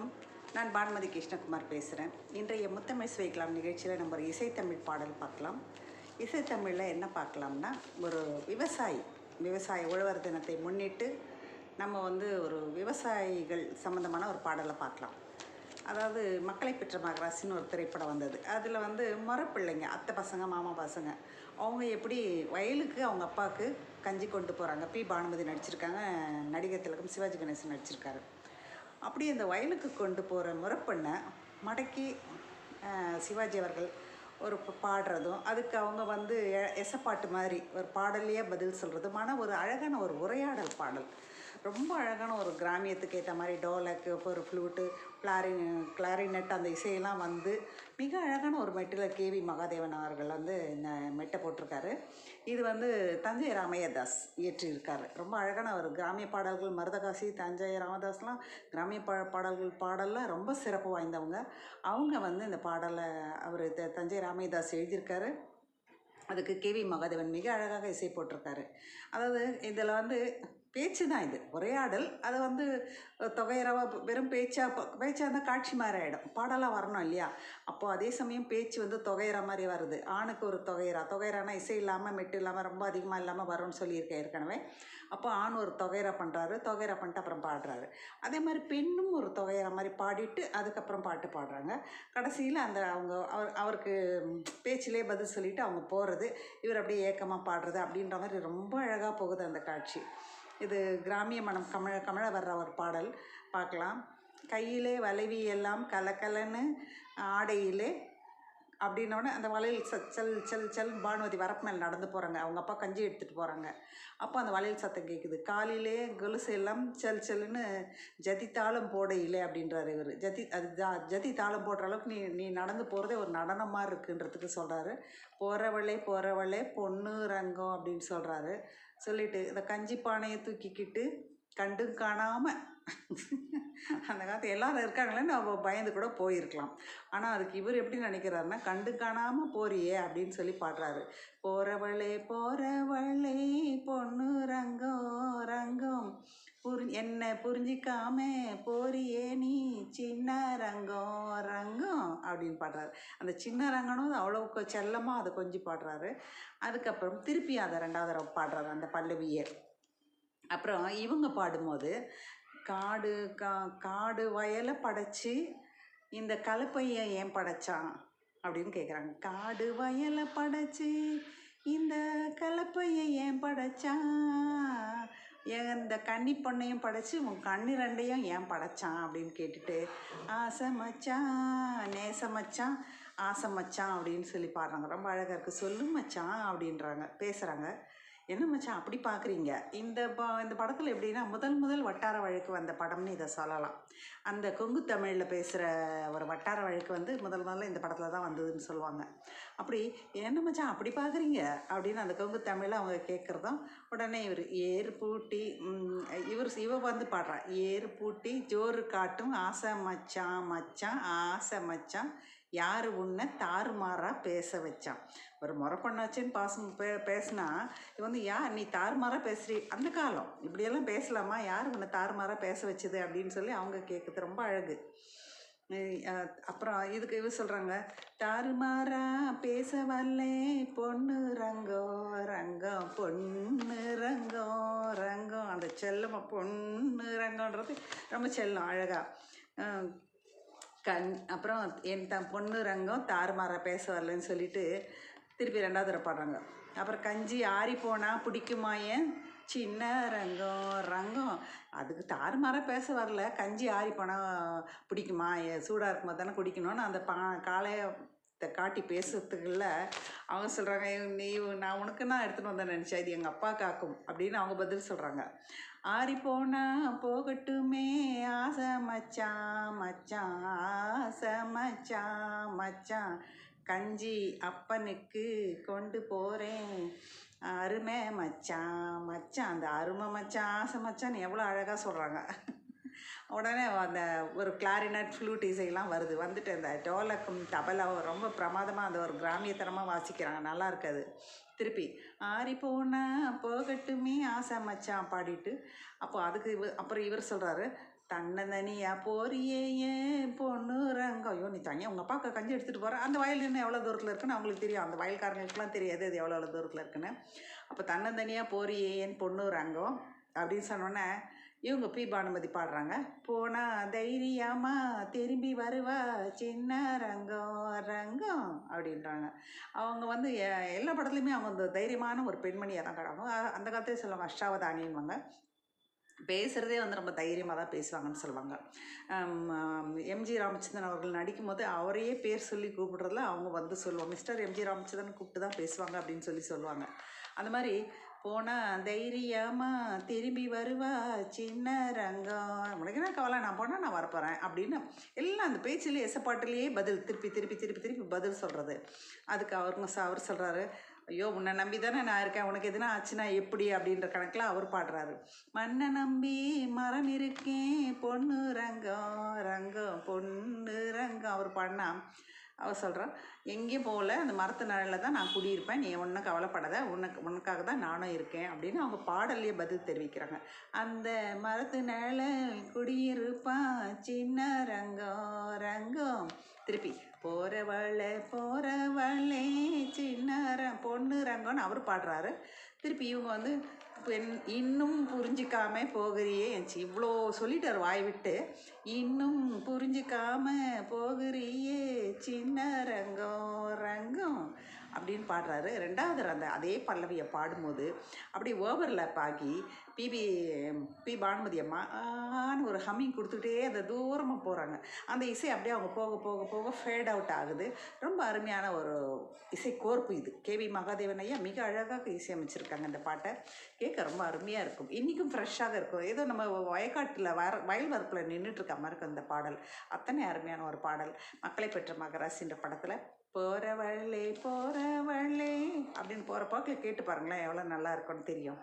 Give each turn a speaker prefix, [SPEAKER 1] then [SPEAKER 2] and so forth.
[SPEAKER 1] வணக்கம். நான் பானுமதி கிருஷ்ணகுமார் பேசுகிறேன் இன்றைய முத்தமிழ் சுவைக்கலாம் நிகழ்ச்சியில் நம்ம ஒரு இசைத்தமிழ் பாடல் பார்க்கலாம். இசைத்தமிழில் என்ன பார்க்கலாம்னா ஒரு விவசாயி விவசாய உழவர் தினத்தை முன்னிட்டு நம்ம வந்து ஒரு விவசாயிகள் சம்மந்தமான ஒரு பாடலை பார்க்கலாம். அதாவது மக்களை பெற்ற மகராசின்னு ஒரு திரைப்படம் வந்தது. அதில் வந்து முறப்பிள்ளைங்க அத்தை பசங்க மாமா பசங்க அவங்க எப்படி வயலுக்கு அவங்க அப்பாவுக்கு கஞ்சி கொண்டு போகிறாங்க பி. பானுமதி நடிச்சிருக்காங்க நடிகர் திலகம் சிவாஜி கணேசன் நடிச்சிருக்காரு. அப்படி அந்த வயலுக்கு கொண்டு போகிற முறப்பெண்ணை மடக்கி சிவாஜி அவர்கள் ஒரு பாடுறதும் அதுக்கு அவங்க வந்து எ- எசப்பாட்டு மாதிரி ஒரு பாடலையே பதில் சொல்கிறதுமான ஒரு அழகான ஒரு உரையாடல் பாடல். ரொம்ப அழகான ஒரு கிராமியத்துக்கு ஏற்ற மாதிரி டோலக்கு ஒரு ஃப்ளூட்டு கிளாரி கிளாரினட் அந்த இசையெல்லாம் வந்து மிக அழகான ஒரு மெட்டில் கேவி மகாதேவன் அவர்கள் வந்து இந்த மெட்டை போட்டிருக்காரு. இது வந்து தஞ்சை ராமையதாஸ் இயற்றியிருக்காரு. ரொம்ப அழகான ஒரு கிராமிய பாடல்கள் மருதகாசி தஞ்சை ராமதாஸ்லாம் கிராமிய பா பாடல்கள் பாடலில் ரொம்ப சிறப்பு வாய்ந்தவங்க. அவங்க வந்து இந்த பாடலை அவர் தஞ்சை ராமையதாஸ் எழுதியிருக்காரு. அதுக்கு கேவி மகாதேவன் மிக அழகாக இசை போட்டிருக்காரு. அதாவது இதில் வந்து பேச்சு தான் இது உரையாடல் அதை வந்து தொகையரவா வெறும் பேச்சா பேச்சா இருந்தால் காட்சி மாதிரி ஆகிடும் பாடலாக வரணும் இல்லையா? அப்போது அதே சமயம் பேச்சு வந்து தொகையிற மாதிரி வருது. ஆணுக்கு ஒரு தொகையரா தொகையரானா இசை இல்லாமல் மெட்டு இல்லாமல் ரொம்ப அதிகமாக இல்லாமல் வரும்னு சொல்லியிருக்கேன் ஏற்கனவே. அப்போ ஆண் ஒரு தொகையரை பண்ணுறாரு தொகையரை பண்ணிட்டு அப்புறம் பாடுறாரு. அதே மாதிரி பெண்ணும் ஒரு தொகையற மாதிரி பாடிட்டு அதுக்கப்புறம் பாட்டு பாடுறாங்க. கடைசியில் அந்த அவங்க அவர் அவருக்கு பேச்சிலே பதில் சொல்லிட்டு அவங்க போகிறது இவர் அப்படியே ஏக்கமாக பாடுறது அப்படின்ற மாதிரி ரொம்ப அழகாக போகுது அந்த காட்சி. இது கிராமிய மனம் கமழ கமழ வர்ற ஒரு பாடல். பார்க்கலாம். கையிலே வளைவி எல்லாம் கலக்கலன்னு ஆடையிலே அப்படின்னோடனே அந்த வளையல் ச செல் செல் செல் பானுமதி வரப்பு மேல் நடந்து போகிறாங்க அவங்க அப்பா கஞ்சி எடுத்துகிட்டு போகிறாங்க அப்போ அந்த வளையல் சத்தம் கேட்குது காலையிலே கொலுசு எல்லாம் செல் செல்லுன்னு ஜதி தாளம் போடையிலே அப்படின்றார் இவர். ஜதி அது ஜதி தாளம் போடுற அளவுக்கு நீ நீ நடந்து போகிறதே ஒரு நடனம் மாதிரி இருக்குன்றதுக்கு சொல்கிறாரு போகிறவளே போகிறவளே பொண்ணு ரங்கம் அப்படின்னு சொல்கிறாரு சொல்லிட்டு இந்த கஞ்சி பானையை தூக்கிக்கிட்டு கண்டும் காணாமல் அந்த காலத்து எல்லாரும் இருக்காங்களேன்னு அவள் பயந்து கூட போயிருக்கலாம். ஆனால் அதுக்கு இவர் எப்படி நினைக்கிறாருன்னா கண்டு காணாமல் போறியே அப்படின்னு சொல்லி பாடுறாரு. போகிறவளே போகிறவளே பொண்ணு ரங்கம் ரங்கம் புரி என்ன புரிஞ்சிக்காம போறியே நீ சின்ன ரங்கம் ரங்கம் அப்படின்னு பாடுறாரு. அந்த சின்ன ரங்கனும் அவ்வளோ செல்லமாக அதை கொஞ்சி பாடுறாரு. அதுக்கப்புறம் திருப்பி அதை ரெண்டாவது தடவை பாடுறாரு அந்த பல்லவியை. அப்புறம் இவங்க பாடும்போது காடு கா காடு வயலை படைச்சி இந்த கலப்பையை ஏன் படைச்சான் அப்படின்னு கேட்குறாங்க காடு வயலை படைச்சி இந்த கலப்பையை ஏன் படைச்சான்? இந்த கன்னி பொண்ணையும் படைச்சி உன் கண்ணு ரெண்டையும் ஏன் படைச்சான் அப்படின்னு கேட்டுட்டு ஆசை மச்சான் நேச மச்சான் ஆசை மச்சான் அப்படின்னு சொல்லி பாடுறாங்க. ரொம்ப அழகாக இருக்குது சொல்லு மச்சான் அப்படின்றாங்க. பேசுகிறாங்க என்ன மச்சான் அப்படி பார்க்குறீங்க? இந்த ப இந்த படத்தில் எப்படின்னா முதல் முதல் வட்டார வழக்கு வந்த படம்னு இதை சொல்லலாம். அந்த கொங்கு தமிழில் பேசுகிற ஒரு வட்டார வழக்கு வந்து முதல் முதல்ல இந்த படத்தில் தான் வந்ததுன்னு சொல்லுவாங்க. அப்படி என்ன மச்சான் அப்படி பார்க்குறீங்க? அப்படின்னு அந்த கொங்கு தமிழில் அவங்க கேட்குறதும் உடனே இவர் ஏர் பூட்டி இவர் இவ வந்து பாடுறா ஏர் பூட்டி ஜோறு காட்டும் ஆசை மச்சான் மச்சான் ஆசை மச்சான் யார் உன்னை தாறுமாறாக பேச வச்சான் ஒரு முறை பண்ணாச்சுன்னு பாசம் பே பேசினா இது வந்து யார் நீ தாறுமாறாக பேசுறீ? அந்த காலம். இப்படியெல்லாம் பேசலாமா? யார் உன்னை தாறுமாறாக பேச வச்சது? அப்படின்னு சொல்லி அவங்க கேட்குறது ரொம்ப அழகு. அப்புறம் இதுக்கு இவ சொல்கிறாங்க தாறுமாறா பேச வரலே பொண்ணு ரங்கோ ரங்கம் பொண்ணு ரங்கம் ரங்கம். அந்த செல்லமாக பொண்ணு ரங்கம்ன்றது ரொம்ப செல்லம் அழகாக கண் அப்புறம் என் த பொண்ணு ரங்கம் தாறுமாற பேச வரலன்னு சொல்லிட்டு திருப்பி ரெண்டாவது தடவை பாடுறாங்க. அப்புறம் கஞ்சி ஆறி போனால் பிடிக்குமா ஏன்? சின்ன ரங்கம் ரங்கம். அதுக்கு தாறுமாறா பேச வரல. கஞ்சி ஆறி போனால் பிடிக்குமா? ஏன் சூடாக இருக்கும்போது தானே குடிக்கணும்னு அந்த பா காளைய காட்டி பேசுறதுக்குள்ள அவங்க சொல்கிறாங்க நீ நான் உனக்கு நான் எடுத்துகிட்டு வந்தேன் நினச்சேன் இது எங்கள் அப்பா காக்கும். அப்படின்னு அவங்க பதில் சொல்கிறாங்க ஆறி போனால் போகட்டுமே மச்சான் மச்சான் ஆசை மச்சான் மச்சான் கஞ்சி அப்பனுக்கு கொண்டு போகிறேன் அருமை மச்சான் மச்சான் அந்த அருமை மச்சான் ஆசை மச்சான்னு எவ்வளோ அழகாக சொல்கிறாங்க உடனே அந்த ஒரு கிளாரினட் ஃப்ளூட் இசையெல்லாம் வருது. வந்துட்டு அந்த டோலக்கும் தபலாவும் ரொம்ப பிரமாதமாக அந்த ஒரு கிராமியத்தனமாக வாசிக்கிறாங்க. நல்லா இருக்காது. திருப்பி ஆறி போன போகட்டுமே ஆசை மச்சான் பாடிட்டு அப்போ அதுக்கு இவ அப்புறம் இவர் சொல்கிறாரு தன்னந்தனியா போறியே ஏன் பொண்ணு? ரங்கம் ஐயோ நீ தனியாக உங்கள் அப்பாவுக்கு கஞ்சி எடுத்துகிட்டு போகிற அந்த வயல் இன்னும் எவ்வளோ தூரத்தில் இருக்குன்னு அவங்களுக்கு தெரியும். அந்த வயல்காரங்களுக்குலாம் தெரியாது அது எவ்வளோ எவ்வளோ தூரத்தில் இருக்குன்னு. அப்போ தன்னந்தனியாக போறியே ஏன் பொண்ணு ரங்கம் அப்படின்னு சொன்னோன்னே இவங்க பி. பானுமதி பாடுறாங்க. போனா தைரியமா திரும்பி வருவா சின்ன ரங்கம் ரங்கம் அப்படின்றாங்க. அவங்க வந்து எ- எல்லா படத்துலையுமே அவங்க அந்த தைரியமான ஒரு பெண்மணியாக தான் கிடக்கும் அந்த காலத்திலே சொல்லுவாங்க அஷ்டாவதானின்வாங்க பேசுகிறதே வந்து ரொம்ப தைரியமாக தான் பேசுவாங்கன்னு சொல்லுவாங்க. எம்ஜி ராமச்சந்திரன் அவர்கள் நடிக்கும்போது அவரையே பேர் சொல்லி கூப்பிடுறதுல அவங்க வந்து சொல்லுவாங்க. மிஸ்டர் எம்ஜி ராமச்சந்திரன் கூப்பிட்டு தான் பேசுவாங்க அப்படின்னு சொல்லி சொல்லுவாங்க. அந்த மாதிரி போனால் தைரியமா திரும்பி வருவா சின்ன ரங்கம். உனக்கு என்ன கவலை? நான் போனால் நான் வரப்போகிறேன் அப்படின்னு எல்லாம் அந்த பேச்சிலே எசப்பாட்டிலேயே பதில் திருப்பி திருப்பி திருப்பி திருப்பி பதில் சொல்கிறது அதுக்கு அவருங்க அவர் சொல்கிறாரு ஐயோ உன்னை நம்பி தானே நான் இருக்கேன். உனக்கு எதுனா ஆச்சுன்னா எப்படி அப்படின்ற கணக்கில் அவர் பாடுறாரு. மண்ணை நம்பி மரம் இருக்கேன் பொண்ணு ரங்கம் ரங்கம் பொண்ணு ரங்கம். அவர் பாடினா அவர் சொல்கிறான் எங்கேயும் போகல அந்த மரத்து நிழலில் தான் நான் குடியிருப்பேன். நீ ஒன்றும் கவலைப்படாத. உனக்கு உனக்காக தான் நானும் இருக்கேன். அப்படின்னு அவங்க பாடல்லையே பதில் தெரிவிக்கிறாங்க. அந்த மரத்து நிழல் குடியிருப்பான். சின்ன ரங்கம் ரங்கம் திருப்பி. போகிறவளே போகிறவளே சின்ன பொண்ணு ரங்கம்னு அவர் பாடுறாரு. திருப்பி இவங்க வந்து பெண் இன்னும் புரிஞ்சிக்காம போகிறியே இவ்வளோ சொல்லிட்டார் வாய் விட்டு. இன்னும் புரிஞ்சிக்காம போகிறியே சின்ன ரங்கம் ரங்கம். அப்படின்னு பாடுறாரு. ரெண்டாவது அந்த அதே பல்லவியை பாடும்போது அப்படி ஓவர்லேப் ஆகி பிபி பி பானுமதி அம்மா ஆன்னு ஒரு ஹம்மிங் கொடுத்துக்கிட்டே அதை தூரமாக போகிறாங்க அந்த இசை அப்படியே அவங்க போக போக போக ஃபேட் அவுட் ஆகுது. ரொம்ப அருமையான ஒரு இசை கோர்ப்பு இது. கேவி மகாதேவன் ஐயா மிக அழகாக இசையமைச்சிருக்காங்க அந்த பாட்டை. கேட்க ரொம்ப அருமையாக இருக்கும். இன்றைக்கும் ஃப்ரெஷ்ஷாக இருக்கும். ஏதோ நம்ம வயக்காட்டில் வர வயல் வரப்பில் நின்றுட்டு இருக்க மாதிரி இருக்கும் இந்த பாடல். அத்தனை அருமையான ஒரு பாடல். மக்களை பெற்ற மகராசின்ற படத்தில் போகிறவள்ளே போகிறவள்ளே அப்படின்னு போகிற போக்கில் கேட்டு பாருங்களேன் எவ்வளோ நல்லா இருக்கும்னு தெரியும்.